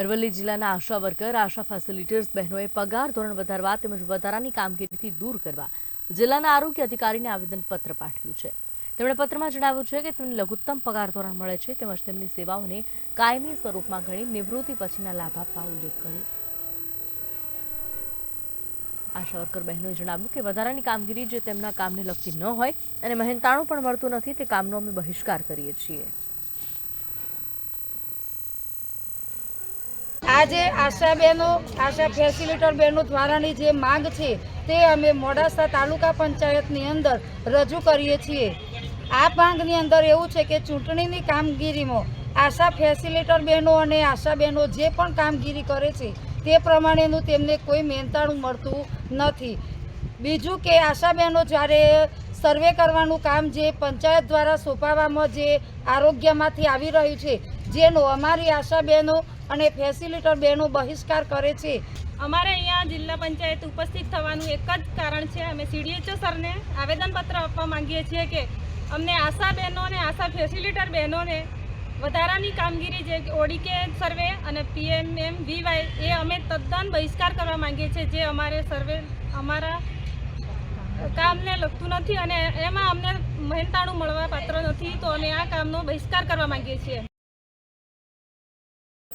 અરવલ્લી જિલ્લાના આશા વર્કર, આશા ફેસિલિટેટર્સ બહેનોએ પગાર ધોરણ વધારવા તેમજ વધારાની કામગીરીથી દૂર કરવા જિલ્લાના આરોગ્ય અધિકારીને આવેદનપત્ર પાઠવ્યું છે. તેમણે પત્રમાં જણાવ્યું છે કે તેમને લઘુત્તમ પગાર ધોરણ મળે છે તેમજ તેમની સેવાઓને કાયમી સ્વરૂપમાં ગણી નિવૃત્તિ પછીના લાભ આપવા ઉલ્લેખ કર્યો. આશા વર્કર બહેનોએ જણાવ્યું કે વધારાની કામગીરી જે તેમના કામને લગતી ન હોય અને મહેનતાણું પણ મળતું નથી તે કામનો અમે બહિષ્કાર કરીએ છીએ. આજે આશા બહેનો આશા ફેસિલિટર બહેનો દ્વારાની જે માંગ છે તે અમે મોડાસા તાલુકા પંચાયતની અંદર રજૂ કરીએ છીએ. આ માંગની અંદર એવું છે કે ચૂંટણીની કામગીરીમાં આશા ફેસિલિટર બહેનો અને આશા બહેનો જે પણ કામગીરી કરે છે તે પ્રમાણેનું તેમને કોઈ મહેનતાણું મળતું નથી. બીજું કે આશા બહેનો જ્યારે સર્વે કરવાનું કામ જે પંચાયત દ્વારા સોંપાવવામાં જે આરોગ્યમાંથી આવી રહ્યું છે, જેનો અમારી આશા બહેનો અને ફેસિલિટર બેનો બહિષ્કાર કરે છે. અમારે અહીંયા જિલ્લા પંચાયત ઉપસ્થિત થવાનું એક જ કારણ છે. અમે સીડીએચઓ સરને આવેદનપત્ર આપવા માંગીએ છીએ કે અમને આશા બહેનો અને આશા ફેસિલિટર બહેનોને વધારાની કામગીરી જે ઓડીકે સર્વે અને પીએમએમ વીવાય એ અમે તદ્દન બહિષ્કાર કરવા માંગીએ છીએ જે અમારે સર્વે અમારા કામને લગતું નથી અને એમાં અમને મહેનતાણું મળવા પાત્ર નથી. તો અમે આ કામનો બહિષ્કાર કરવા માંગીએ છીએ.